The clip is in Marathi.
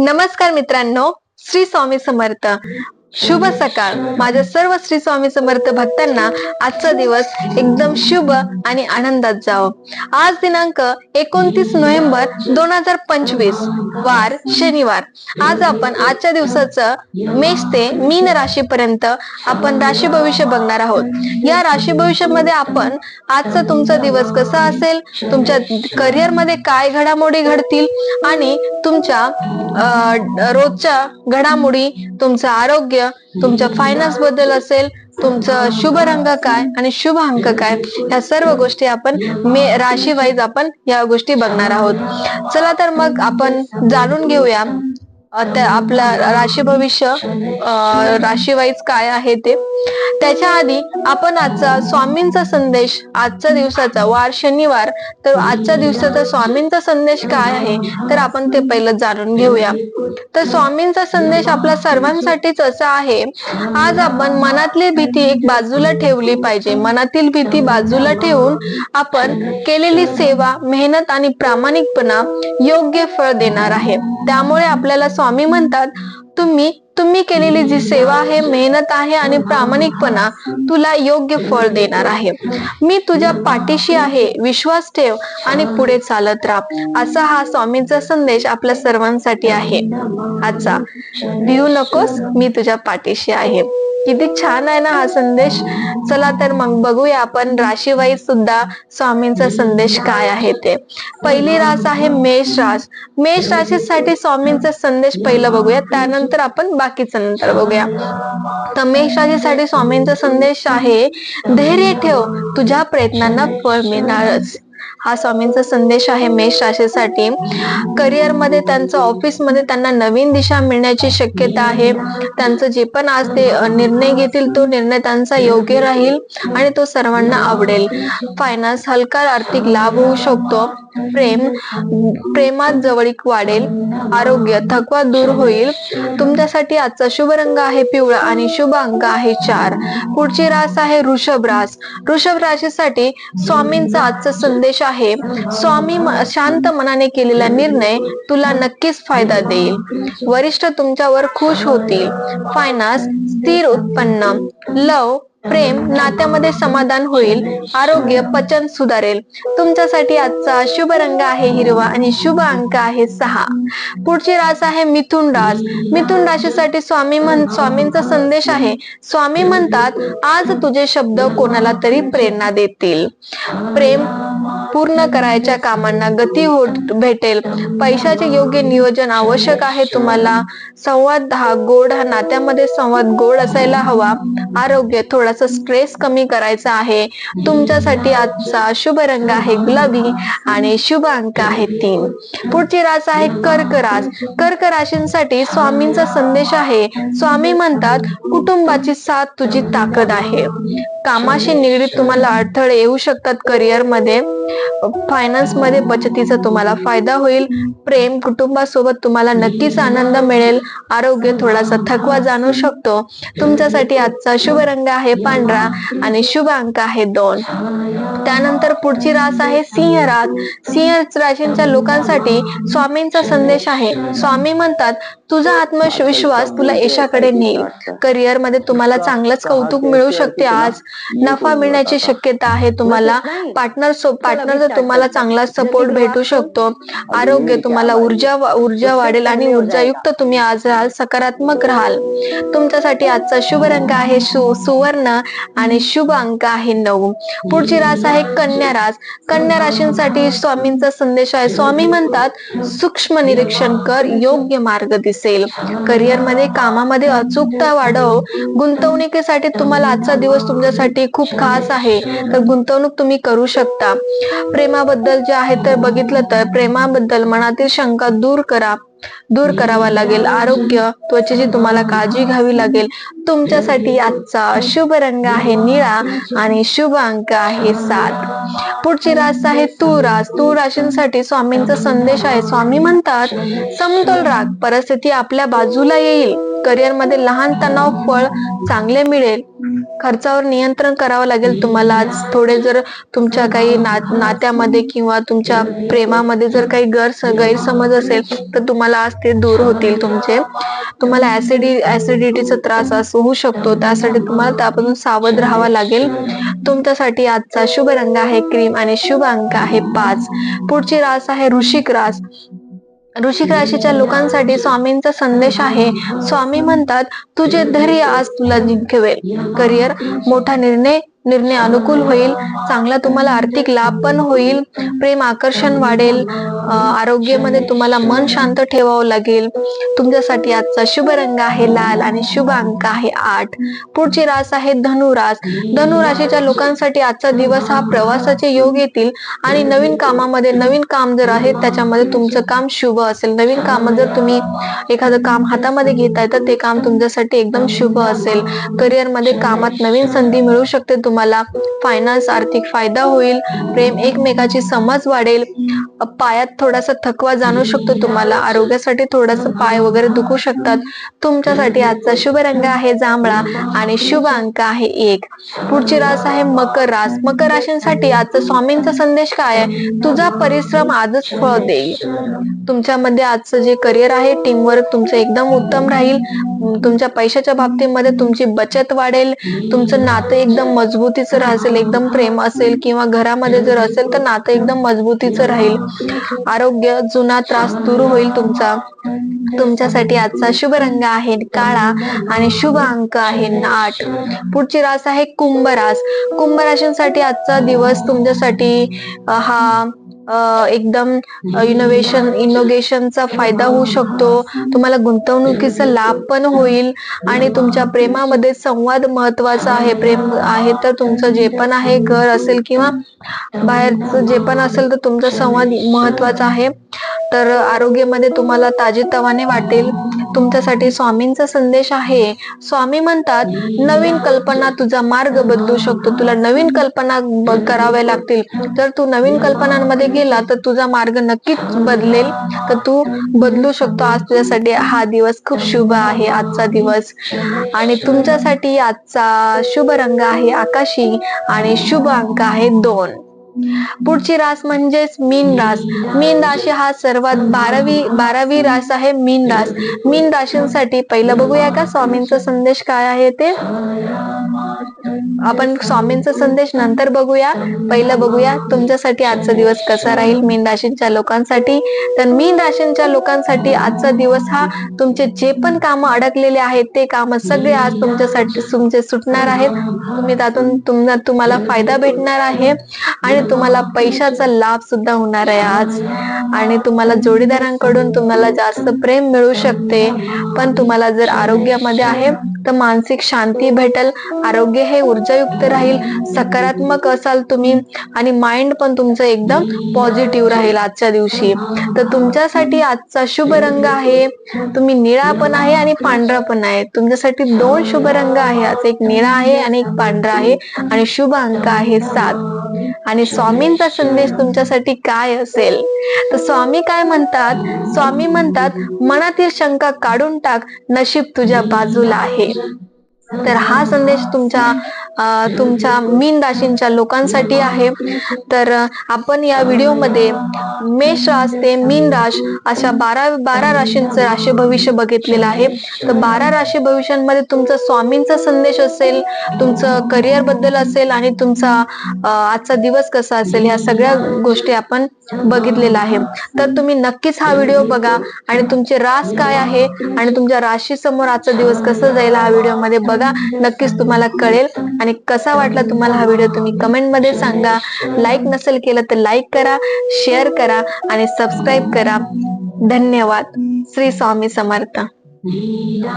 नमस्कार मित्रांनो श्री स्वामी समर्थ. शुभ सकाळ. माझ्या सर्व श्री स्वामी समर्थ भक्तांना आजचा दिवस एकदम शुभ आणि आनंदात जावो. आज दिनांक एकोणतीस नोव्हेंबर दोन हजार पंचवीस वार शनिवार. आज आपण आजच्या दिवसाचं मेष ते मीन राशीपर्यंत आपण राशी भविष्य बघणार आहोत. या राशी भविष्यामध्ये आपण आजचा तुमचा दिवस कसा असेल तुमच्या करिअरमध्ये काय घडामोडी घडतील आणि तुमच्या रोजच्या घडामोडी तुमचं आरोग्य तुमच्या फायनान्सबद्दल असेल तुमचं शुभ रंग काय आणि शुभ अंक काय या सर्व गोष्टी आपण मे राशी वाईज आपण या गोष्टी बघणार आहोत. चला तर मग आपण जाणून घेऊया. आपला राशी भविष्य राशी वाईज काय आहे ते. त्याच्या आधी आपण आजचा स्वामींचा संदेश आजच्या दिवसाचा वार शनिवार तर आजच्या दिवसाचा स्वामींचा संदेश काय आहे तर आपण ते पहिलं जाणून घेऊया. तर स्वामींचा संदेश आपल्या सर्वांसाठीच असा आहे आज आपण मनातली भीती एक बाजूला ठेवली पाहिजे. मनातील भीती बाजूला ठेवून आपण केलेली सेवा मेहनत आणि प्रामाणिकपणा योग्य फळ देणार आहे. त्यामुळे आपल्याला स्वामी म्हणतात तुम्ही तुम्ही केलेली जी सेवा आहे मेहनत आहे आणि प्रामाणिकपणा तुला योग्य फळ देणार आहे. मी तुझ्या पाठीशी आहे विश्वास ठेव आणि पुढे चालत राहा. असा हा स्वामींचा संदेश आपल्या सर्वांसाठी आहे. आजचा. भिवू नकोस मी तुझ्या पाठीशी आहे. किती छान आहे ना हा संदेश. चला तर मग बघूया आपण राशीवाईज सुद्धा स्वामींचा संदेश काय आहे ते. पहिली रास आहे मेष रास. मेष राशीसाठी स्वामींचा संदेश पहिला बघूया. त्यानंतर आपण बाकीचं नंतर बघूया. तर मेषराशीसाठी स्वामींचा संदेश आहे धैर्य ठेव तुझ्या प्रयत्नांना फळ मिळणारच. हा स्वामींचा संदेश आहे मेष राशीसाठी. करिअरमध्ये त्यांचं ऑफिसमध्ये त्यांना नवीन दिशा मिळण्याची शक्यता आहे. त्यांचं जे पण आज ते निर्णय घेतील तो निर्णय त्यांचा योग्य राहील आणि तो सर्वांना आवडेल. फायनान्स हलका आर्थिक लाभ होऊ शकतो. प्रेम प्रेमात जवळीक वाढेल. आरोग्य थकवा दूर होईल. तुमच्यासाठी आजचा शुभ रंग आहे पिवळा आणि शुभ अंक आहे चार. पुढची रास आहे वृषभ रास. वृषभ राशीसाठी स्वामींचा आजचा संदेश आहे. स्वामी शांत मनाने केलेला निर्णय तुला नक्कीच फायदा देईल. वरिष्ठ तुमच्यावर खुश होतील. फायनान्स स्थिर उत्पन्न लव प्रेम नात्यामध्ये समाधान होईल आरोग्य पचन सुधारेल. तुमच्यासाठी आजचा शुभ रंग आहे हिरवा आणि शुभ अंक आहे सहा. पुढची रास आहे मिथुन रास. मिथुन राशीसाठी स्वामी म्हण स्वामींचा संदेश आहे. स्वामी म्हणतात आज तुझे शब्द कोणाला तरी प्रेरणा देतील. प्रेम पूर्ण करायच्या कामांना गती होत भेटेल. पैशाचे योग्य नियोजन आवश्यक आहे तुम्हाला. संवाद हा गोड हा नात्यामध्ये संवाद गोड असायला हवा. आरोग्य थोडा थोडासा स्ट्रेस कमी करायचा आहे. तुमच्यासाठी आजचा शुभ रंग आहे गुलाबी आणि शुभ अंक आहे तीन. पुढची रास आहे कर्क रास. कर्क राशींसाठी स्वामींचा संदेश आहे. स्वामी म्हणतात कुटुंबाची साथ तुझी ताकद आहे. कामाशी निगडीत तुम्हाला अडथळे येऊ शकतात करिअरमध्ये. फायनान्समध्ये बचतीचा तुम्हाला फायदा होईल. प्रेम कुटुंबासोबत तुम्हाला नक्कीच आनंद मिळेल. आरोग्य थोडासा थकवा जाणू शकतो. तुमच्यासाठी आजचा शुभ रंग आहे पांढरा आणि शुभ अंक आहे दोन. त्यानंतर पुढची रास आहे सिंह रास सिंह राशींच्या लोकांसाठी स्वामींचा संदेश आहे. स्वामी म्हणतात तुझा आत्मविश्वास तुला यशाकडे नेईल. करिअरमध्ये तुम्हाला चांगलंच कौतुक मिळू शकते आज. नफा मिळण्याची शक्यता आहे तुम्हाला. पार्टनर पार्टनरचा तुम्हाला चांगला सपोर्ट भेटू शकतो. आरोग्य तुम्हाला ऊर्जा ऊर्जा वाढेल आणि ऊर्जायुक्त तुम्ही आज राहाल सकारात्मक राहाल. तुमच्यासाठी आजचा शुभ रंग आहे सुवर्ण आणि शुभ अंक आहे नऊ. पुढची रास आहे कन्या रास. कन्या राशींसाठी स्वामींचा संदेश आहे. स्वामी म्हणतात सूक्ष्म निरीक्षण कर योग्य मार्ग दिसेल असेल मध्ये कामामध्ये अचूकता वाढव. गुंतवणुकीसाठी तुम्हाला आजचा दिवस तुमच्यासाठी खूप खास आहे. तर गुंतवणूक तुम्ही करू शकता. प्रेमाबद्दल जे आहे तर बघितलं तर प्रेमाबद्दल मनातील शंका दूर करा. दूर करावा लागेल. आरोग्य त्वचेची तुम्हाला काळजी घ्यावी लागेल. तुमच्यासाठी आजचा शुभ रंग आहे निळा आणि शुभ अंक आहे सात. पुढची रास आहे तू रास तू राशींसाठी स्वामींचा संदेश आहे. स्वामी म्हणतात समतोल राग. परिस्थिती आपल्या बाजूला येईल. करिअरमध्ये लहान तणाव फळ चांगले मिळेल. खर्चावर नियंत्रण करावं लागेल तुम्हाला. आज थोडे जर तुमच्या काही ना नात्यामध्ये किंवा तुमच्या प्रेमामध्ये जर काही गैर गैरसमज असेल तर तुम्हाला आज ते दूर होतील तुमचे. तुम्हाला ऍसिडी ऍसिडिटीचा त्रास होऊ शकतो. त्यासाठी तुम्हाला त्यापासून सावध राहावं लागेल. तुमच्यासाठी आजचा शुभ रंग आहे. क्रीम आणि शुभ अंक आहे पाच. पुढची रास आहे ऋषिक रास. ऋषिक राशीच्या लोकांसाठी स्वामींचा संदेश आहे. स्वामी म्हणतात तुझे धैर्य आज तुला जिंकवेल करिअर मोठा निर्णय निर्णय अनुकूल होईल चांगला तुम्हाला आर्थिक लाभ पण होईल प्रेम आकर्षण वाढेल आरोग्यामध्ये तुम्हाला मन शांत ठेवावं लागेल. तुमच्यासाठी आजचा शुभ रंग आहे लाल आणि शुभ अंक आहे आठ. पुढची रास आहे धनुरास. धनुराशीच्या लोकांसाठी आजचा दिवस हा प्रवासाचे योग येतील आणि नवीन कामामध्ये नवीन काम जर आहे त्याच्यामध्ये तुमचं काम शुभ असेल. नवीन काम जर तुम्ही एखादं काम हातामध्ये घेताय तर ते काम तुमच्यासाठी एकदम शुभ असेल. करिअरमध्ये कामात नवीन संधी मिळू शकते तुम्हाला फायनान्स आर्थिक फायदा होईल प्रेम एकमेकाची समज वाढेल. पायात थोडासा थकवा जाणू शकतो तुम्हाला आरोग्यासाठी थोडासा पाय वगैरे दुखू शकतात. तुमच्यासाठी आजचा शुभ रंग आहे जांभळा आणि शुभ अंक आहे एक. पुढची रास आहे मकर रास. मकर राशींसाठी आजचा स्वामींचा संदेश काय आहे? तुझा परिश्रम आजच फळ देईल. तुमच्यामध्ये आजचं जे करिअर आहे टीमवर्क तुमचं एकदम उत्तम राहील. तुमच्या पैशाच्या बाबतीमध्ये तुमची बचत वाढेल. तुमचं नातं एकदम मजबूत मजबूतीचं राहसेल एकदम प्रेम असेल किंवा घरामध्ये जर असेल तर नातं एकदम मजबूतीचं राहील. आरोग्य जुना त्रास दूर होईल तुमचा. तुमच्यासाठी आजचा शुभ रंग आहे काळा आणि शुभ अंक आहे आठ. पुढची रास आहे कुंभ रास कुंभ राशींसाठी आजचा दिवस तुमच्यासाठी हा एकदम इनोव्हेशन इनोव्हेशनचा फायदा होऊ शकतो. तुम्हाला गुंतवणुकीचा लाभ पण होईल आणि तुमच्या प्रेमामध्ये संवाद महत्त्वाचा आहे. प्रेम आहे तर तुमचं जे पण आहे घर असेल किंवा बाहेरचं जे पण असेल तर तुमचा संवाद महत्त्वाचा आहे. तर आरोग्यामध्ये तुम्हाला ताजेतवाने वाटेल. तुमच्यासाठी स्वामींचा संदेश आहे. स्वामी म्हणतात नवीन कल्पना तुझा मार्ग बदलू शकतो. तुला नवीन कल्पना कराव्या लागतील. जर तू नवीन कल्पनांमध्ये गेला तर तुझा मार्ग नक्कीच बदलेल. तर तू बदलू शकतो. आज तुझ्यासाठी हा दिवस खूप शुभ आहे. आजचा दिवस आणि तुमच्यासाठी आजचा शुभ रंग आहे. आकाशी आणि शुभ अंक आहे दोन. पुढची रास म्हणजेच मीन रास. मीन राशी हा सर्वात बारावी बारावी रास आहे मीन रास. मीन राशींसाठी पहिलं बघूया का? स्वामींचा संदेश काय आहे ते? आपण स्वामींचा संदेश नंतर बघूया. पहिलं बघूया तुमच्यासाठी आजचा दिवस कसा राहील मीन राशींच्या लोकांसाठी. तर मीन राशींच्या लोकांसाठी आजचा दिवस हा तुमचे जे पण काम अडकलेले आहेत ते काम सगळे आज तुमच्यासाठी तुमचे सुटणार आहेत. तुम्ही त्यातून तुम्हाला फायदा भेटणार आहे. आणि तुम्हाला पैशाचा लाभ सुद्धा होणार आहे आज. आणि तुम्हाला जोडीदारांकडून तुम्हाला जास्त प्रेम मिळू शकते. पण तुम्हाला जर आरोग्यामध्ये आहे तर मानसिक शांती भेटेल आरोग्य हे ऊर्जायुक्त राहील सकारात्मक असाल तुम्ही आणि माइंड पण तुमचं एकदम पॉझिटिव्ह राहील आजच्या दिवशी. तर तुमच्यासाठी आजचा शुभ रंग आहे. तुम्ही निळा पण आहे आणि पांढरा पण आहे. तुमच्यासाठी दोन शुभ रंग आहे. आज एक निळा आहे आणि एक पांढरा आहे. आणि शुभ अंक आहे सात. आणि स्वामींचा संदेश म्हणजे तुमच्यासाठी काय असेल? तर स्वामी काय म्हणतात? स्वामी म्हणतात मनातील शंका काढून टाक नशीब तुझ्या बाजूला आहे. तर हा संदेश तुमच्या तुमच्या मीन राशींच्या लोकांसाठी आहे. तर आपण या व्हिडिओमध्ये मेष रास ते मीन राश अशा बारा बारा राशींचं राशी भविष्य बघितलेलं आहे. तर बारा राशी भविष्यांमध्ये तुमचा स्वामींचा संदेश असेल तुमचं करिअरबद्दल असेल आणि तुमचा आजचा दिवस कसा असेल ह्या सगळ्या गोष्टी आपण बघितलेला आहे. तर तुम्ही नक्कीच हा व्हिडिओ बघा आणि तुमचे रास काय आहे आणि तुमच्या राशी समोर आजचा दिवस कसं जाईल हा व्हिडिओमध्ये बघा. नक्कीच तुम्हाला कळेल आणि कसा वाटला तुम्हाला हा व्हिडिओ तुम्ही कमेंटमध्ये सांगा. लाईक नसेल केलं तर लाईक करा शेअर करा आणि सबस्क्राईब करा. धन्यवाद. श्री स्वामी समर्थ.